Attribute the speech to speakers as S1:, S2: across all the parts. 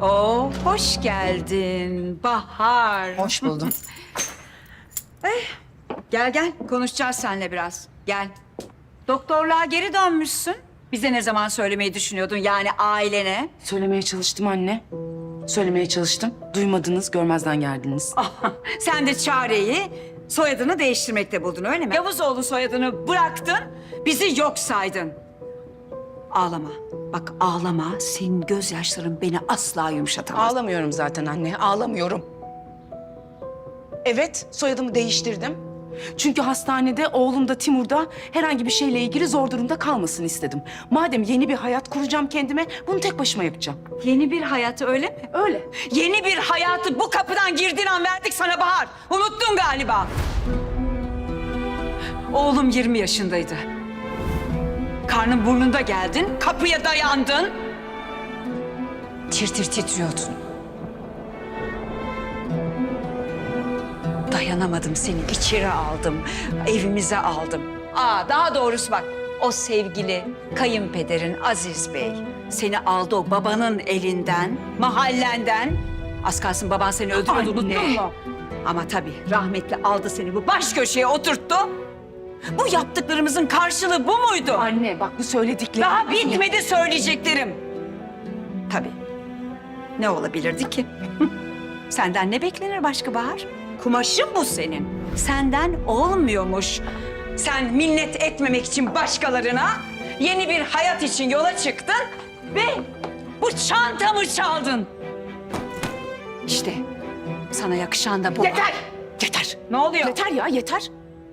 S1: Hoş geldin Bahar.
S2: Hoş buldum.
S1: Gel gel konuşacağız seninle biraz. Gel. Doktorluğa geri dönmüşsün. Bize ne zaman söylemeyi düşünüyordun yani ailene?
S2: Söylemeye çalıştım anne. Söylemeye çalıştım. Duymadınız, görmezden geldiniz.
S1: Sen de çareyi soyadını değiştirmekte buldun öyle mi? Yavuzoğlu soyadını bıraktın, bizi yok saydın. Ağlama. Bak ağlama. Senin gözyaşların beni asla yumuşatamaz.
S2: Ağlamıyorum zaten anne, ağlamıyorum. Evet, soyadımı değiştirdim. Çünkü hastanede oğlum da Timur da herhangi bir şeyle ilgili zor durumda kalmasın istedim. Madem yeni bir hayat kuracağım kendime, bunu tek başıma yapacağım.
S1: Yeni bir hayatı öyle mi?
S2: Öyle.
S1: Yeni bir hayatı bu kapıdan girdiğin an verdik sana Bahar. Unuttun galiba. Oğlum 20 yaşındaydı. Karnın burnunda geldin, kapıya dayandın. Tir tir titriyordun. Dayanamadım seni içeri aldım, evimize aldım. Aa daha doğrusu bak o sevgili kayınpederin Aziz Bey seni aldı o babanın elinden, mahallenden. Az kalsın baban seni öldürüyordu unuttun mu? Ama tabii rahmetli aldı seni bu baş köşeye oturttu. Bu yaptıklarımızın karşılığı bu muydu?
S2: Anne bak bu söylediklerim...
S1: Daha bitmedi söyleyeceklerim. Tabii. Ne olabilirdi ki? Senden ne beklenir başka Bahar? Kumaşın bu senin. Senden olmuyormuş. Sen minnet etmemek için başkalarına yeni bir hayat için yola çıktın ve bu çantamı çaldın. İşte sana yakışan da bu.
S2: Yeter! Yeter!
S1: Ne oluyor?
S2: Yeter ya, yeter.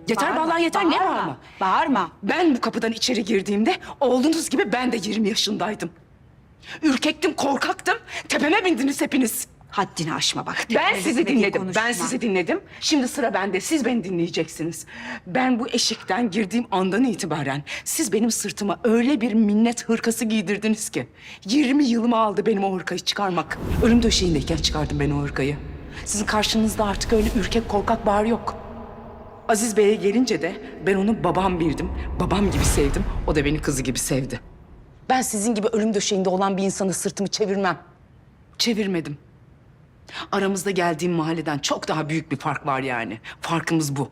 S2: Yeter
S1: Bağırma,
S2: vallahi yeter. Ne
S1: bağırma,
S2: bağırma?
S1: Bağırma.
S2: Ben bu kapıdan içeri girdiğimde oğlunuz gibi ben de 20 yaşındaydım. Ürkektim, korkaktım. Tepeme bindiniz hepiniz.
S1: Haddini aşma bak.
S2: Ben sizi dinledim.
S1: konuşma.
S2: Ben sizi dinledim. Şimdi sıra bende. Siz beni dinleyeceksiniz. Ben bu eşikten girdiğim andan itibaren siz benim sırtıma öyle bir minnet hırkası giydirdiniz ki 20 yılımı aldı benim o hırkayı çıkarmak. Ölüm döşeğindeyken çıkardım ben o hırkayı. Sizin karşınızda artık öyle ürkek korkak bağır yok. Aziz Bey'e gelince de ben onu babam bildim. Babam gibi sevdim. O da beni kızı gibi sevdi. Ben sizin gibi ölüm döşeğinde olan bir insana sırtımı çevirmem. Çevirmedim. Aramızda geldiğim mahalleden çok daha büyük bir fark var yani. Farkımız bu.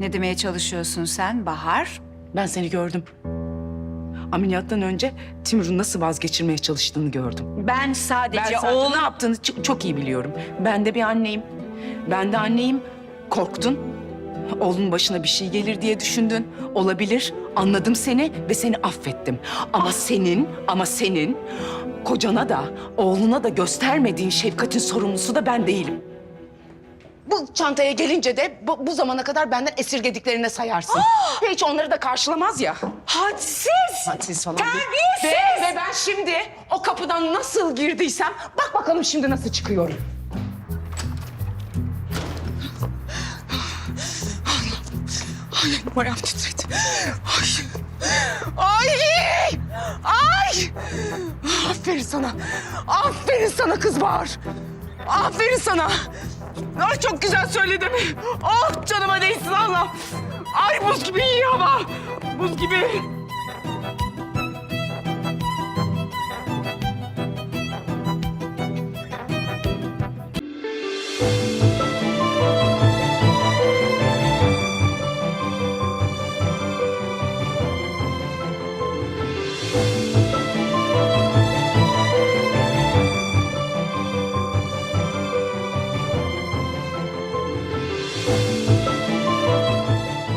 S1: Ne demeye çalışıyorsun sen Bahar?
S2: Ben seni gördüm. Ameliyattan önce Timur'un nasıl vazgeçirmeye çalıştığını gördüm.
S1: Ben sadece
S2: Ben zaten
S1: oğlum...
S2: ne yaptığını çok, çok iyi biliyorum. Ben de bir anneyim. Ben de anneyim. Korktun. Oğlun başına bir şey gelir diye düşündün. Olabilir. Anladım seni ve seni affettim. Ama senin, ama senin kocana da, oğluna da göstermediğin şefkatin sorumlusu da ben değilim. Bu çantaya gelince de bu, bu zamana kadar benden esirgediklerine sayarsın. Ve hiç onları da karşılamaz ya.
S1: Hadsiz!
S2: Hadsiz falan. değil.
S1: Terbiyesiz!
S2: Ve, ve ben şimdi o kapıdan nasıl girdiysem bak bakalım şimdi nasıl çıkıyorum. Ay, ay ayağım titredi. Ay. Ay. Ay. Aferin sana. Aferin sana kız Bahar. Aferin sana. Ay çok güzel söyledin. Oh canıma değsin Allah. Ay buz gibi iyi hava. Buz gibi.